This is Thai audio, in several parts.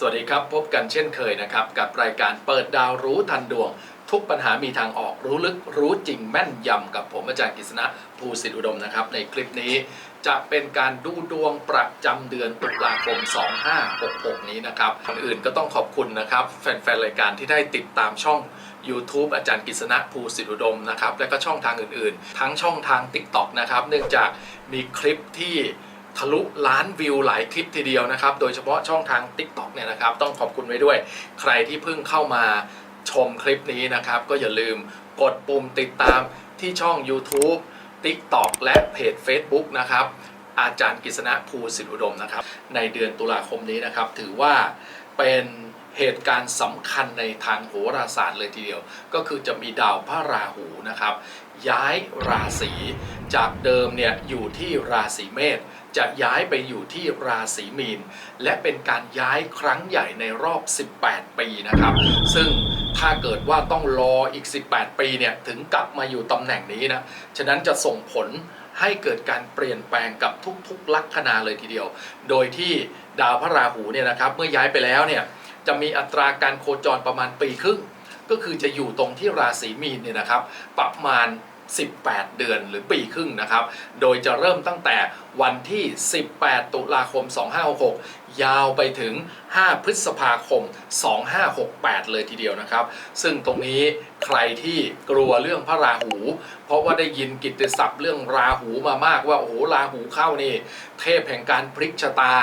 สวัสดีครับ พบกันเช่นเคยนะครับ กับรายการเปิดดาวรู้ทันดวง ทุกปัญหามีทางออกรู้ลึกรู้จริงแม่นยำกับผมอาจารย์กฤษณะภูสิทธิอุดมนะครับ ในคลิปนี้จะเป็นการดูดวงประจำเดือนตุลาคม 2566 นี้นะครับก่อนอื่นก็ต้องขอบคุณนะครับ แฟนๆ รายการที่ได้ติดตามช่อง YouTube อาจารย์กฤษณะภูสิทธิอุดมนะครับ และก็ช่องทางอื่นๆ ทั้งช่องทาง TikTok นะครับ เนื่องจากมีคลิปที่ ทะลุล้านวิวหลายคลิปทีเดียวนะครับ โดยเฉพาะช่องทาง TikTok เนี่ยนะครับ ต้องขอบคุณไว้ด้วย ใครที่เพิ่งเข้ามาชมคลิปนี้นะครับ ก็อย่าลืมกดปุ่มติดตามที่ช่อง YouTube TikTok และเพจ Facebook นะครับ อาจารย์กฤษณะภูสิทธิอุดมนะครับ ในเดือนตุลาคมนี้นะครับ ถือว่าเป็นเหตุการณ์สำคัญในทางโหราศาสตร์เลยทีเดียว ก็คือจะมีดาวพระราหูนะครับ ย้ายราศีจากเดิมเนี่ยอยู่ที่ราศีเมษ จะย้ายไปอยู่ที่ราศีมีน และเป็นการย้ายครั้งใหญ่ในรอบ 18 ปีนะครับ ซึ่งถ้าเกิดว่าต้องรออีก 18 ปีเนี่ยถึงกลับมาอยู่ตำแหน่งนี้นะ ฉะนั้นจะส่งผลให้เกิดการเปลี่ยนแปลงกับทุกๆ ลัคนาเลยทีเดียว โดยที่ดาวพระราหูเนี่ยนะครับเมื่อย้ายไปแล้วเนี่ยจะมีอัตราการโคจรประมาณปีครึ่ง ก็คือจะอยู่ตรงที่ราศีมีนเนี่ยนะครับ ประมาณ 18 เดือนหรือปีครึ่งนะครับ โดยจะเริ่มตั้งแต่วันที่ 18 ตุลาคม 2566 ยาวไปถึง 5 พฤษภาคม 2568 เลยทีเดียวนะครับ ซึ่งตรงนี้ใครที่กลัวเรื่องพระราหู เพราะว่าได้ยินกิตติศัพท์เรื่องราหูมามากว่าโอ้โหราหูเข้านี่ เทพแห่งการพลิกชะตา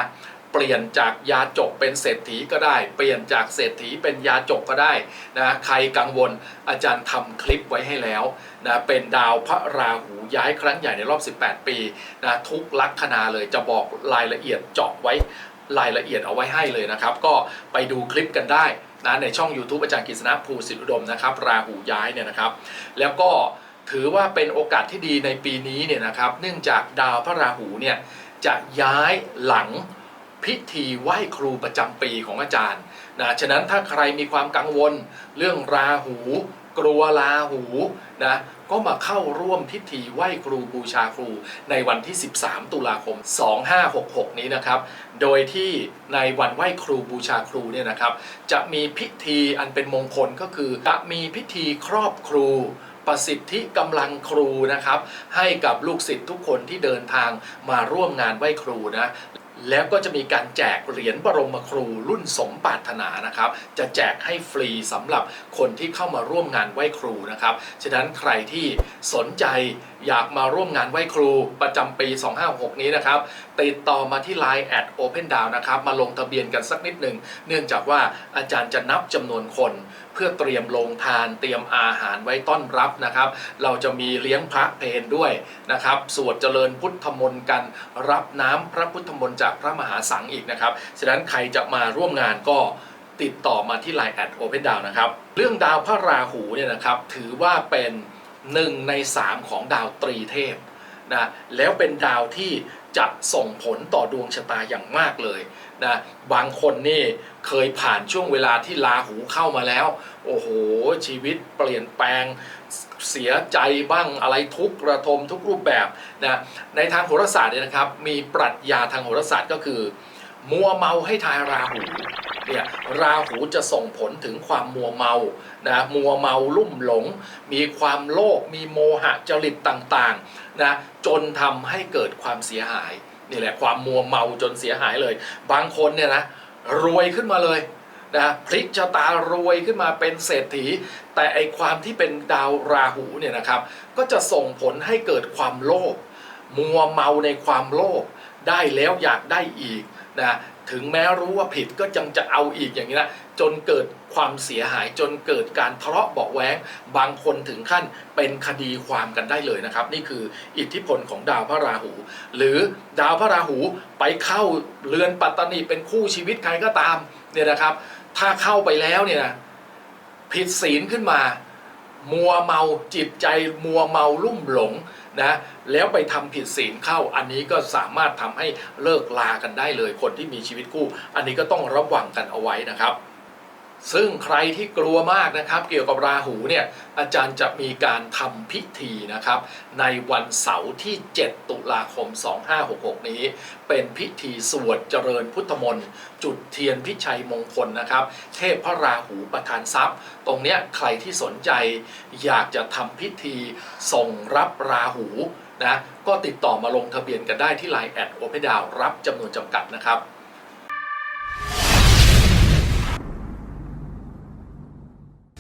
เปลี่ยนจากยาจกเป็นเศรษฐีก็ได้ เปลี่ยนจากเศรษฐีเป็นยาจกก็ได้นะใครกังวลอาจารย์ทำคลิปไว้ให้แล้ว นะเป็นดาวพระราหูย้ายครั้งใหญ่ในรอบ 18 ปีนะทุกลัคนาเลยจะบอกรายละเอียดเจาะไว้รายละเอียดเอาไว้ให้เลยนะครับ ก็ไปดูคลิปกันได้นะในช่อง YouTube อาจารย์กฤษณะภูสิทธิอุดมนะครับ ราหูย้ายเนี่ยนะครับ แล้วก็ถือว่าเป็นโอกาสที่ดีในปีนี้เนี่ยนะครับ เนื่องจากดาวพระราหูเนี่ยจะย้ายหลังพิธีไหว้ครูประจำปีของอาจารย์นะฉะนั้นถ้าใครมีความกังวลเรื่องราหู กลัวราหูนะก็มาเข้าร่วมพิธีไหว้ครูบูชาครูในวันที่ 13 ตุลาคม 2566 นี้นะครับ โดยที่ในวันไหว้ครูบูชาครูเนี่ยนะครับ จะมีพิธีอันเป็นมงคลก็คือ จะมีพิธีครอบครูประสิทธิกำลังครูนะครับ ให้กับลูกศิษย์ทุกคนที่เดินทางมาร่วมงานไหว้ครูนะ แล้วก็จะมีการแจกเหรียญบรมครูรุ่นสมปรารถนานะครับ จะแจกให้ฟรีสำหรับคนที่เข้ามาร่วมงานไหว้ครูนะครับ ฉะนั้นใครที่สนใจอยากมาร่วมงานไหว้ครูประจำปี 256 นี้นะครับ ติดต่อมาที่ Line แอด Open d o w n นะครับ มาลงทะเบียนกันสักนิดหนึ่ง เนื่องจากว่าอาจารย์จะนับจำนวนคน เพื่อเตรียมลงทานเตรียมอาหารไว้ต้อนรับนะครับ เราจะมีเลี้ยงพระเพนด้วยนะครับสวดเจริญพุทธมนต์กันรับน้ำพระพุทธมนต์จากพระมหาสังฆ์อีกนะครับฉะนั้นใครจะมาร่วมงานก็ติดต่อมาที่ Line แอด Open d o w n นะครับ เรื่องดาวพระราหูเนี่ยนะครับ ถือว่าเป็นหนึ่งในสามของดาวตรีเทพนะแล้วเป็นดาวที่ จะส่งผลต่อดวงชะตาอย่างมากเลยนะบางคนนี่เคยผ่านช่วงเวลาที่ลาหูเข้ามาแล้ว โอ้โห ชีวิตเปลี่ยนแปลงเสียใจบ้างอะไรทุกระทมทุกรูปแบบนะในทางโหราศาสตร์เนี่ยนะครับ มีปรัชญาทางโหราศาสตร์ก็คือ มัวเมาให้ทายราหูเนี่ยราหูจะส่งผลถึงความมัวเมานะมัวเมาลุ่มหลง มีความโลภมีโมหะจริตต่างๆนะจนทำให้เกิดความเสียหายนี่แหละความมัวเมาจนเสียหายเลย บางคนเนี่ยนะรวยขึ้นมาเลยนะพลิกชะตารวยขึ้นมาเป็นเศรษฐี แต่ไอความที่เป็นดาวราหูเนี่ยนะครับ ก็จะส่งผลให้เกิดความโลภมัวเมาในความโลภได้แล้วอยากได้อีก นะถึงแม้รู้ว่าผิดก็จังจะเอาอีกอย่างนี้นะจนเกิดความเสียหายจนเกิดการทะเลาะเบาะแว้งบางคนถึงขั้นเป็นคดีความกันได้เลยนะครับ นี่คืออิทธิพลของดาวพระราหู หรือดาวพระราหูไปเข้าเรือนปัตตานีเป็นคู่ชีวิตใครก็ตามเนี่ยนะครับ ถ้าเข้าไปแล้วเนี่ยนะผิดศีลขึ้นมา มัวเมาจิตใจมัวเมาลุ่มหลงนะแล้วไปทำผิดศีลเข้าอันนี้ก็สามารถทำให้เลิกลากันได้เลยคนที่มีชีวิตคู่ อันนี้ก็ต้องระวังกันเอาไว้นะครับ ซึ่งใครที่กลัวมากนะครับ เกี่ยวกับราหูเนี่ยอาจารย์จะมีการทำพิธีนะครับ ในวันเสาร์ที่ 7 ตุลาคม 2566 นี้ เป็นพิธีสวดเจริญพุทธมนต์จุดเทียนพิชัยมงคลนะครับ เทพพระราหูประทานทรัพย์ ตรงเนี้ยใครที่สนใจอยากจะทำพิธีส่งรับราหูนะก็ติดต่อมาลงทะเบียนกันได้ที่ Line แอดโอเปดาวรับจำนวนจำกัดนะครับ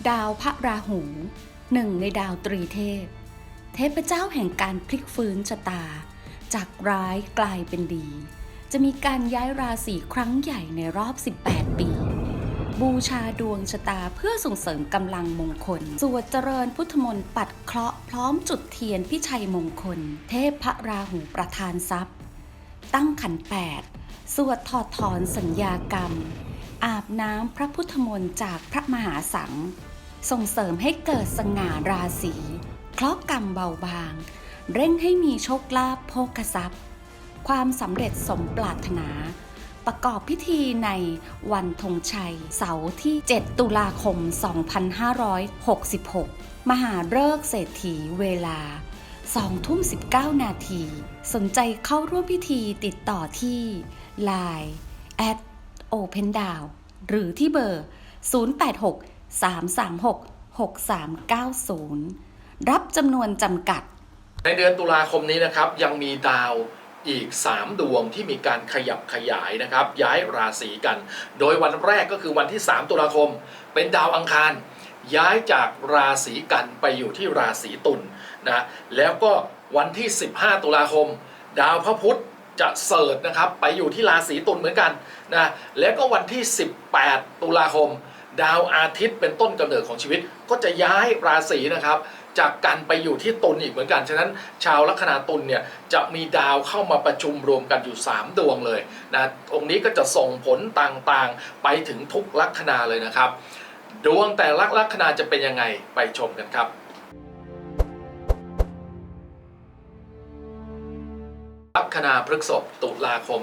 ดาวพระราหูหนึ่งในดาวตรีเทพ เทพเจ้าแห่งการพลิกฟื้นชะตา จากร้ายกลายเป็นดี จะมีการย้ายราศีครั้งใหญ่ในรอบ 18 ปี บูชาดวงชะตาเพื่อส่งเสริมกำลังมงคล สวดเจริญพุทธมนต์ปัดเคราะห์พร้อมจุดเทียนพิชัยมงคล เทพพระราหูประทานทรัพย์ ตั้งขันแปดสวดถอดถอนสัญญากรรม อาบน้ำพระพุทธมนต์จากพระมหาสัง ส่งเสริมให้เกิดสง่าราศีเคราะห์กรรมเบาบาง เร่งให้มีโชคลาภโภคทรัพย์ ความสำเร็จสมปรารถนา ประกอบพิธีในวันธงชัย เสาร์ที่ 7 ตุลาคม 2566 มหาฤกษ์เศรษฐีเวลา2ทุ่ม 19 นาที สนใจเข้าร่วมพิธีติดต่อที่ Line at Open down หรือที่เบอร์ 086 336 6390 รับจำนวนจำกัด ในเดือนตุลาคมนี้นะครับ ยังมีดาวอีก 3 ดวงที่มีการขยับขยายนะครับ ย้ายราศีกัน โดยวันแรกก็คือวันที่ 3 ตุลาคม เป็นดาวอังคาร ย้ายจากราศีกันไปอยู่ที่ราศีตุลนะแล้วก็วันที่ 15 ตุลาคม ดาวพระพุธจะเสิร์ชนะครับ ไปอยู่ที่ราศีตุลเหมือนกันนะแล้วก็วันที่ 18 ตุลาคม ดาวอาทิตย์เป็นต้นกำเนิดของชีวิต ก็จะย้ายราศีนะครับ จากกันไปอยู่ที่ตุลอีกเหมือนกัน ฉะนั้นชาวลัคนาตุลเนี่ยจะมีดาวเข้ามาประชุมรวมกันอยู่ 3 ดวงเลยนะตรงนี้ก็จะส่งผลต่างๆ ไปถึงทุกลัคนาเลยนะครับ ดวงแต่ละลัคนาจะเป็นยังไงไปชมกันครับลัคนาพฤษภตุลาคม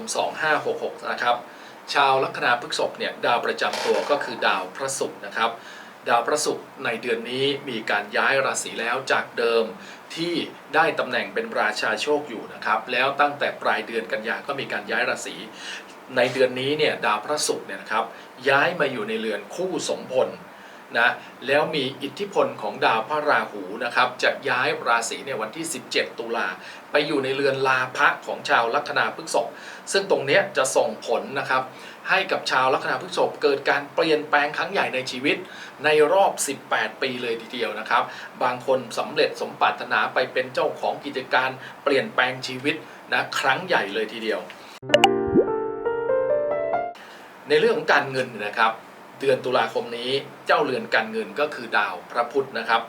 2566 นะครับ ชาวลัคนาพฤกษภเนี่ยดาวประจำตัวก็คือดาวพระศุกร์นะครับ ดาวพระศุกร์ในเดือนนี้มีการย้ายราศีแล้วจากเดิมที่ได้ตำแหน่งเป็นราชาโชคอยู่นะครับ แล้วตั้งแต่ปลายเดือนกันยาก็มีการย้ายราศีในเดือนนี้เนี่ยดาวพระศุกร์เนี่ยนะครับย้ายมาอยู่ในเรือนคู่สมพล นะแล้วมีอิทธิพลของดาวพระราหูนะครับจะย้ายราศีในวันที่ 17 ตุลาไปอยู่ในเรือนลาภะของชาวลัคนาพฤษภซึ่งตรงนี้จะส่งผลนะครับให้กับชาวลัคนาพฤษภเกิดการเปลี่ยนแปลงครั้งใหญ่ในชีวิต ในรอบ 18 ปีเลยทีเดียวนะครับ บางคนสำเร็จสมปรารถนาไปเป็นเจ้าของกิจการเปลี่ยนแปลงชีวิตนะครั้งใหญ่เลยทีเดียว ในเรื่องของการเงินนะครับ เดือนตุลาคมนี้เจ้าเรือนการเงินก็คือดาวพระพุธนะครับ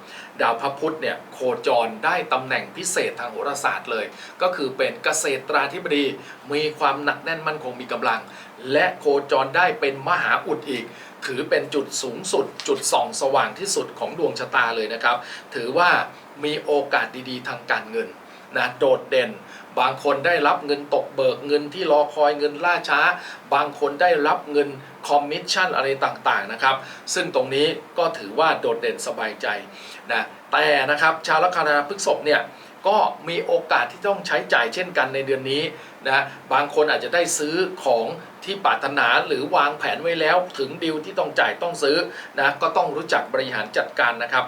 ดาวพระพุธเนี่ยโคจรได้ตำแหน่งพิเศษทางโหราศาสตร์เลย ก็คือเป็นเกษตราธิบดีมีความหนักแน่นมั่นคงมีกำลัง และโคจรได้เป็นมหาอุดอีก ถือเป็นจุดสูงสุด จุดส่องสว่างที่สุดของดวงชะตาเลยนะครับ ถือว่ามีโอกาสดีๆ ทางการเงินนะโดดเด่นบางคนได้รับเงินตกเบิกเงินที่รอคอยเงินล่าช้า บางคนได้รับเงิน คอมมิชชั่นอะไรต่างๆนะครับ ซึ่งตรงนี้ก็ถือว่าโดดเด่นสบายใจนะแต่นะครับชาวลัคนาพฤษภเนี่ยก็มีโอกาสที่ต้องใช้จ่ายเช่นกันในเดือนนี้นะบางคนอาจจะได้ซื้อของที่ปรารถนาหรือวางแผนไว้แล้วถึงดิวที่ต้องจ่ายต้องซื้อนะก็ต้องรู้จักบริหารจัดการนะครับ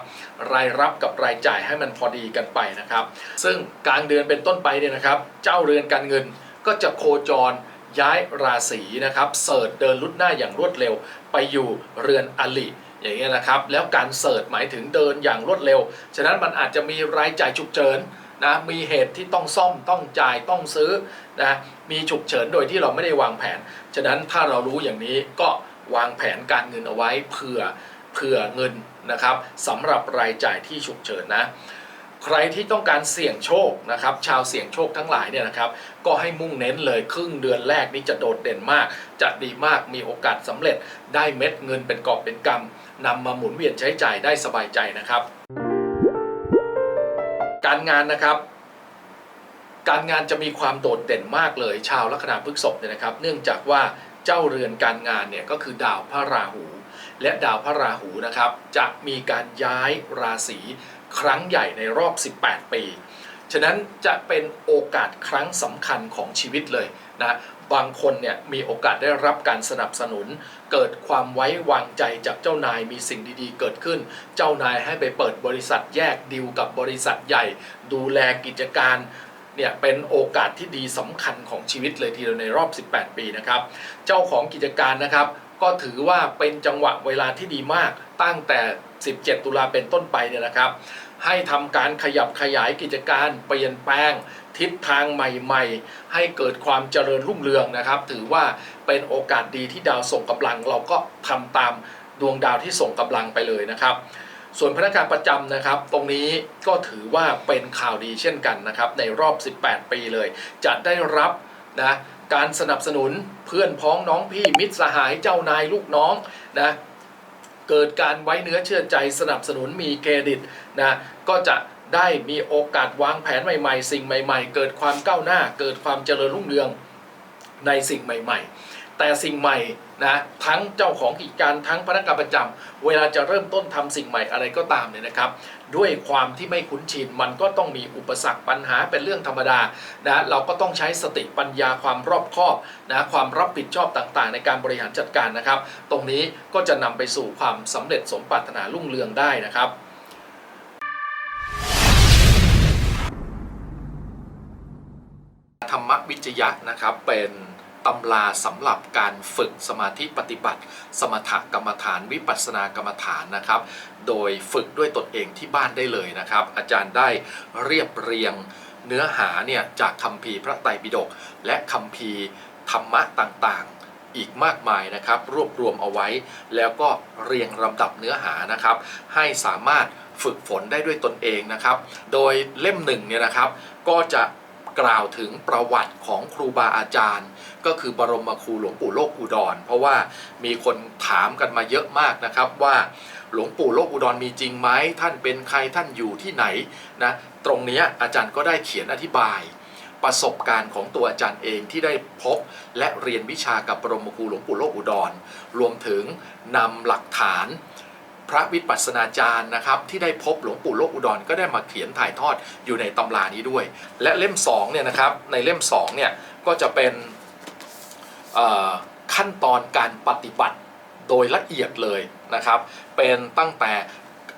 รายรับกับรายจ่ายให้มันพอดีกันไปนะครับ ซึ่งกลางเดือนเป็นต้นไปเนี่ยนะครับ เจ้าเรือนการเงินก็จะโคจร ย้ายราศีนะครับเสิร์ชเดินลุดหน้าอย่างรวดเร็ว ไปอยู่เรือนอลิอย่างเงี้ยนะครับแล้วการเสิร์ชหมายถึงเดินอย่างรวดเร็ว ฉะนั้นมันอาจจะมีรายจ่ายฉุกเฉินนะมีเหตุที่ต้องซ่อมต้องจ่ายต้องซื้อนะมีฉุกเฉินโดยที่เราไม่ได้วางแผน ฉะนั้นถ้าเรารู้อย่างนี้ก็วางแผนการเงินเอาไว้เผื่อเผื่อเงินนะครับสำหรับรายจ่ายที่ฉุกเฉินนะ ใครที่ต้องการเสี่ยงโชคนะครับชาวเสี่ยงโชคทั้งหลายเนี่ยนะครับก็ให้มุ่งเน้นเลยครึ่งเดือนแรกนี้จะโดดเด่นมาก จะดีมากมีโอกาสสำเร็จได้เม็ดเงินเป็นกอบเป็นกำนำมาหมุนเวียนใช้จ่ายได้สบายใจนะครับ การงานนะครับการงานจะมีความโดดเด่นมากเลย ชาวลัคนาพฤษภเนี่ยนะครับ เนื่องจากว่าเจ้าเรือนการงานเนี่ยก็คือดาวพระราหู และดาวพระราหูนะครับ จะมีการย้ายราศี ครั้งใหญ่ในรอบ 18 ปี ฉะนั้นจะเป็นโอกาสครั้งสำคัญของชีวิตเลยนะบางคนเนี่ยมีโอกาสได้รับการสนับสนุน เกิดความไว้วางใจจากเจ้านายมีสิ่งดีๆ เกิดขึ้น เจ้านายให้ไปเปิดบริษัทแยกดีลกับบริษัทใหญ่ ดูแลกิจการเนี่ยเป็นโอกาสที่ดีสำคัญของชีวิตเลยทีเดียวในรอบ 18 ปีนะครับ เจ้าของกิจการนะครับก็ถือว่าเป็นจังหวะเวลาที่ดีมากตั้งแต่ 17 ตุลาเป็นต้นไปเนี่ยนะครับ ให้ทำการขยับขยายกิจการเปลี่ยนแปลงทิศทางใหม่ ๆ ให้เกิดความเจริญรุ่งเรืองนะครับ ถือว่าเป็นโอกาสดีที่ดาวส่งกำลัง เราก็ทำตามดวงดาวที่ส่งกำลังไปเลยนะครับส่วนพนักงานประจำนะครับ ตรงนี้ก็ถือว่าเป็นข่าวดีเช่นกันนะครับ ในรอบ 18 ปีเลย จะได้รับนะการสนับสนุนเพื่อนพ้องน้องพี่มิตรสหายเจ้านายลูกน้องนะ เกิดการไว้เนื้อเชื่อใจสนับสนุนมีเครดิตนะก็จะได้มีโอกาสวางแผนใหม่ ๆ สิ่งใหม่ ๆ เกิดความก้าวหน้า เกิดความเจริญรุ่งเรืองในสิ่งใหม่ ๆ แต่สิ่งใหม่ นะทั้งเจ้าของกิจการทั้งพนักงานประจำเวลาจะเริ่มต้นทำสิ่งใหม่อะไรก็ตามเนี่ยนะครับ ด้วยความที่ไม่คุ้นชินมันก็ต้องมีอุปสรรคปัญหาเป็นเรื่องธรรมดานะเราก็ต้องใช้สติปัญญาความรอบคอบนะความรับผิดชอบต่างๆ ในการบริหารจัดการนะครับ ตรงนี้ก็จะนำไปสู่ความสำเร็จสมปรารถนารุ่งเรืองได้นะครับธรรมวิจยะนะครับเป็น ตำราสำหรับการฝึกสมาธิปฏิบัติ สมถกรรมฐานวิปัสสนากรรมฐานนะครับ โดยฝึกด้วยตนเองที่บ้านได้เลยนะครับ อาจารย์ได้เรียบเรียงเนื้อหาเนี่ยจากคัมภีพระไตรปิฎกและคัมภีธรรมะต่างๆ อีกมากมายนะครับ รวบรวมเอาไว้ แล้วก็เรียงลำดับเนื้อหานะครับ ให้สามารถฝึกฝนได้ด้วยตนเองนะครับ โดยเล่มหนึ่งเนี่ยนะครับ ก็จะ กล่าวถึงประวัติของครูบาอาจารย์ ก็คือบรมครูหลวงปู่โลกอุดร เพราะว่ามีคนถามกันมาเยอะมากนะครับว่าหลวงปู่โลกอุดรมีจริงไหมท่านเป็นใครท่านอยู่ที่ไหนนะตรงนี้อาจารย์ก็ได้เขียนอธิบายประสบการณ์ของตัวอาจารย์เองที่ได้พบและเรียนวิชากับบรมครูหลวงปู่โลกอุดร รวมถึงนำหลักฐาน พระวิปัสสนาจารย์นะครับที่ได้พบหลวงปู่โลกอุดรก็ได้มาเขียนถ่ายทอดอยู่ในตำรานี้ด้วย และเล่ม2เนี่ยนะครับในเล่ม2เนี่ยก็จะเป็นขั้นตอนการปฏิบัติโดยละเอียดเลยนะครับ เป็นตั้งแต่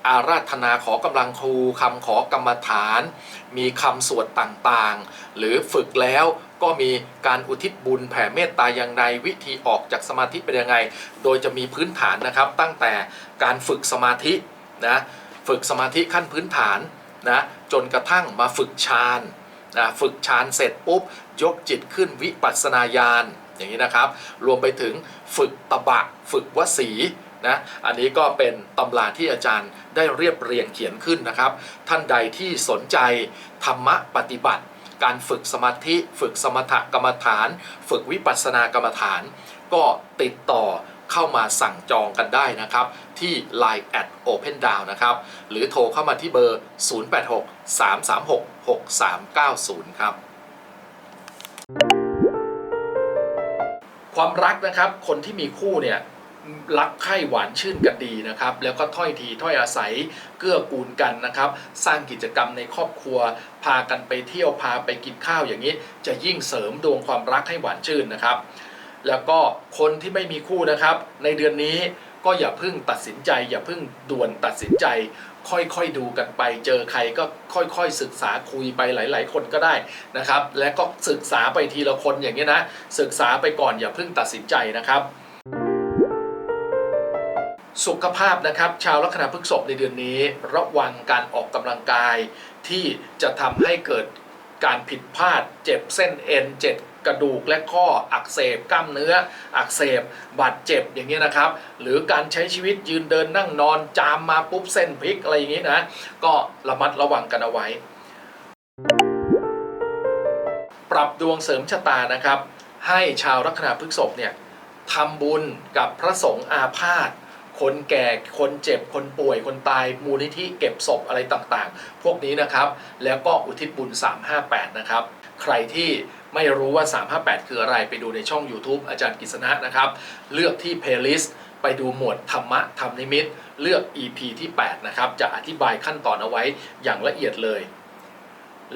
อาราธนาขอกำลังครูคำขอกรรมฐาน มีคำสวดต่างๆ หรือฝึกแล้ว ก็มีการอุทิศบุญแผ่เมตตาอย่างไรวิธีออกจากสมาธิเป็นยังไง โดยจะมีพื้นฐานนะครับตั้งแต่การฝึกสมาธินะฝึกสมาธิขั้นพื้นฐานนะจนกระทั่งมาฝึกฌานนะฝึกฌานเสร็จปุ๊บ ยกจิตขึ้นวิปัสสนาญาณอย่างนี้นะครับ รวมไปถึงฝึกตบะ ฝึกวสีนะอันนี้ก็เป็นตำราที่อาจารย์ได้เรียบเรียงเขียนขึ้นนะครับ ท่านใดที่สนใจธรรมะปฏิบัติ การฝึกสมาธิ ฝึกสมถกรรมฐาน ฝึกวิปัสสนากรรมฐาน ก็ติดต่อเข้ามาสั่งจองกันได้นะครับ ที่ Line at Open Down นะครับ หรือโทรเข้ามาที่เบอร์ 086 336 6390 ครับ ความรักนะครับคนที่มีคู่เนี่ย รักใคร่หวานชื่นกันดีนะครับ แล้วก็ถ้อยทีถ้อยอาศัยเกื้อกูลกันนะครับ สร้างกิจกรรมในครอบครัว พากันไปเที่ยวพาไปกินข้าวอย่างนี้ จะยิ่งเสริมดวงความรักให้หวานชื่นนะครับ แล้วก็คนที่ไม่มีคู่นะครับ ในเดือนนี้ก็อย่าเพิ่งตัดสินใจ อย่าเพิ่งด่วนตัดสินใจ ค่อยๆดูกันไป เจอใครก็ค่อยๆศึกษาคุยไปหลาย ๆ คนก็ได้นะครับ และก็ศึกษาไปทีละคนอย่างนี้นะศึกษาไปก่อนอย่าเพิ่งตัดสินใจนะครับ สุขภาพนะครับ ชาวลัคนาพฤษภในเดือนนี้ ระวังการออกกำลังกาย ที่จะทำให้เกิดการผิดพลาด เจ็บเส้นเอ็นเจ็บกระดูกและข้ออักเสบกล้ามเนื้อ อักเสบบาดเจ็บอย่างนี้ยนะครับ หรือการใช้ชีวิตยืนเดินนั่งนอนจามมาปุ๊บเส้นพลิกอะไรอย่างนี้นะ ก็ระมัดระวังกันเอาไว้ ปรับดวงเสริมชะตานะครับ ให้ชาวลัคนาพฤษภเนี่ยทำบุญกับพระสงฆ์อาพาธ คนแก่คนเจ็บคนป่วยคนตายมูลนิธิเก็บศพอะไรต่างๆ พวกนี้นะครับแล้วก็อุทิศบุญ 358 นะครับ ใครที่ไม่รู้ว่า 358 คืออะไรไปดูในช่อง YouTube อาจารย์กฤษณะนะครับ เลือกที่ playlist ไปดูหมวดธรรมะธรรมนิมิต เลือก EP ที่ 8 นะครับ จะอธิบายขั้นตอนเอาไว้อย่างละเอียดเลย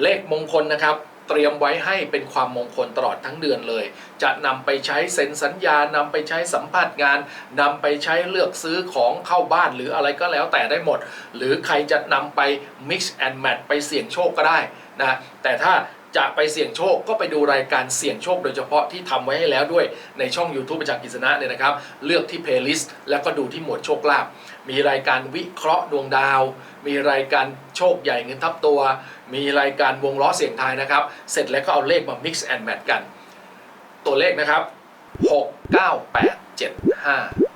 เลขมงคลนะครับ เตรียมไว้ให้เป็นความมงคลตลอดทั้งเดือนเลย จะนำไปใช้เซ็นสัญญานำไปใช้สัมภาษณ์งานนำไปใช้เลือกซื้อของเข้าบ้านหรืออะไรก็แล้วแต่ได้หมด หรือใครจะนำไป mix and match ไปเสี่ยงโชคก็ได้นะแต่ถ้าจะไปเสี่ยงโชคก็ไปดูรายการเสี่ยงโชคโดยเฉพาะที่ทำไว้ให้แล้วด้วยในช่อง YouTube ประจักษ์กิษณะเนี่ยนะครับ เลือกที่ playlist แล้วก็ดูที่หมวดโชคลาภมีรายการวิเคราะห์ดวงดาว มีรายการโชคใหญ่เงินทับตัว มีรายการวงล้อเสียงทายนะครับ เสร็จแล้วก็เอาเลขมา mix and match กัน ตัวเลขนะครับ 6 9 8 7 5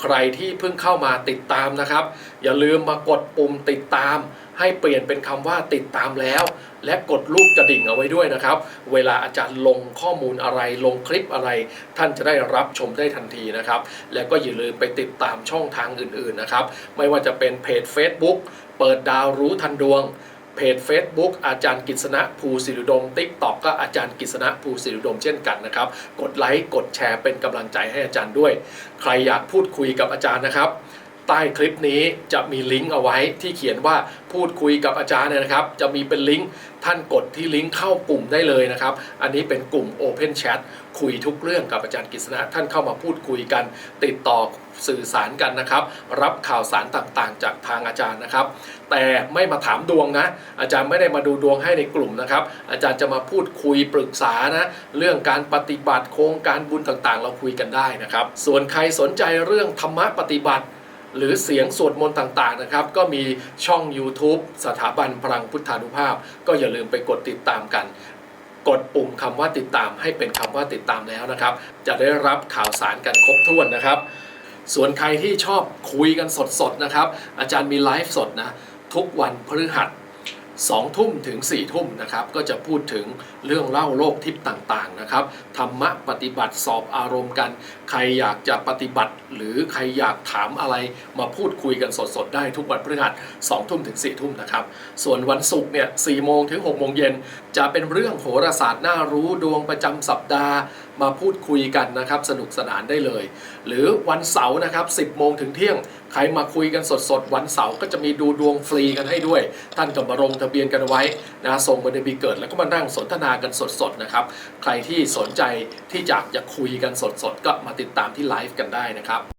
ใครที่เพิ่งเข้ามาติดตามนะครับ อย่าลืมมากดปุ่มติดตาม ให้เปลี่ยนเป็นคำว่าติดตามแล้ว และกดรูปกระดิ่งเอาไว้ด้วยนะครับ เวลาอาจารย์ลงข้อมูลอะไรลงคลิปอะไร ท่านจะได้รับชมได้ทันทีนะครับ แล้วก็อย่าลืมไปติดตามช่องทางอื่นๆนะครับ ไม่ว่าจะเป็นเพจ Facebook เปิดดาวรู้ทันดวงเพจ Facebook อาจารย์กิษณะภูสิริดม t ิ k t o k ก็อาจารย์กิษณะภูสิริดมเช่นกันนะครับ กดไลค์กดแชร์เป็นกำลังใจให้อาจารย์ด้วย ใครอยากพูดคุยกับอาจารย์นะครับ ใต้คลิปนี้จะมีลิงก์เอาไว้ที่เขียนว่าพูดคุยกับอาจารย์เนี่ยนะครับ จะมีเป็นลิงก์ท่านกดที่ลิงก์เข้ากลุ่มได้เลยนะครับ อันนี้เป็นกลุ่ม Open Chat คุยทุกเรื่องกับอาจารย์กฤษณะท่านเข้ามาพูดคุยกัน ติดต่อสื่อสารกันนะครับ รับข่าวสารต่างๆ จากทางอาจารย์นะครับ แต่ไม่มาถามดวงนะ อาจารย์ไม่ได้มาดูดวงให้ในกลุ่มนะครับ อาจารย์จะมาพูดคุยปรึกษานะ เรื่องการปฏิบัติโครงการบุญต่างๆ เราคุยกันได้นะครับ ส่วนใครสนใจเรื่องธรรมะปฏิบัติ หรือเสียงสวดมนต์ต่างๆนะครับ ก็มีช่อง YouTube สถาบันพลังพุทธานุภาพ ก็อย่าลืมไปกดติดตามกัน กดปุ่มคำว่าติดตามให้เป็นคำว่าติดตามแล้วนะครับ จะได้รับข่าวสารกันครบถ้วนนะครับ ส่วนใครที่ชอบคุยกันสดๆนะครับ อาจารย์มีไลฟ์สดนะทุกวันพฤหัส สองทุ่มถึง4ี่ทุ่มนะครับก็จะพูดถึงเรื่องเล่าโลกทิพย์ต่างๆนะครับธรรมะปฏิบัติสอบอารมณ์กัน ใครอยากจะปฏิบัติ หรือใครอยากถามอะไรมาพูดคุยกันสดๆ ได้ทุกวันพฤหัสสองทุ่มถึง4ี่ทุ่มนะครับส่วนวันศุกร์เนี่ยสี่โมงถึง6กโมงเย็นจะเป็นเรื่องโหราศาสตร์น่ารู้ดวงประจำสัปดาห์ มาพูดคุยกันนะครับสนุกสนานได้เลย หรือวันเสาร์นะครับ 10 โมงถึงเที่ยง ใครมาคุยกันสดๆ วันเสาร์ก็จะมีดูดวงฟรีกันให้ด้วย ท่านก็มาลงทะเบียนกันไว้นะส่งบันเดือนปีเกิดแล้วก็มานั่งสนทนากันสดๆนะครับใครที่สนใจที่อยากจะคุยกันสดๆ ก็มาติดตามที่ไลฟ์กันได้นะครับ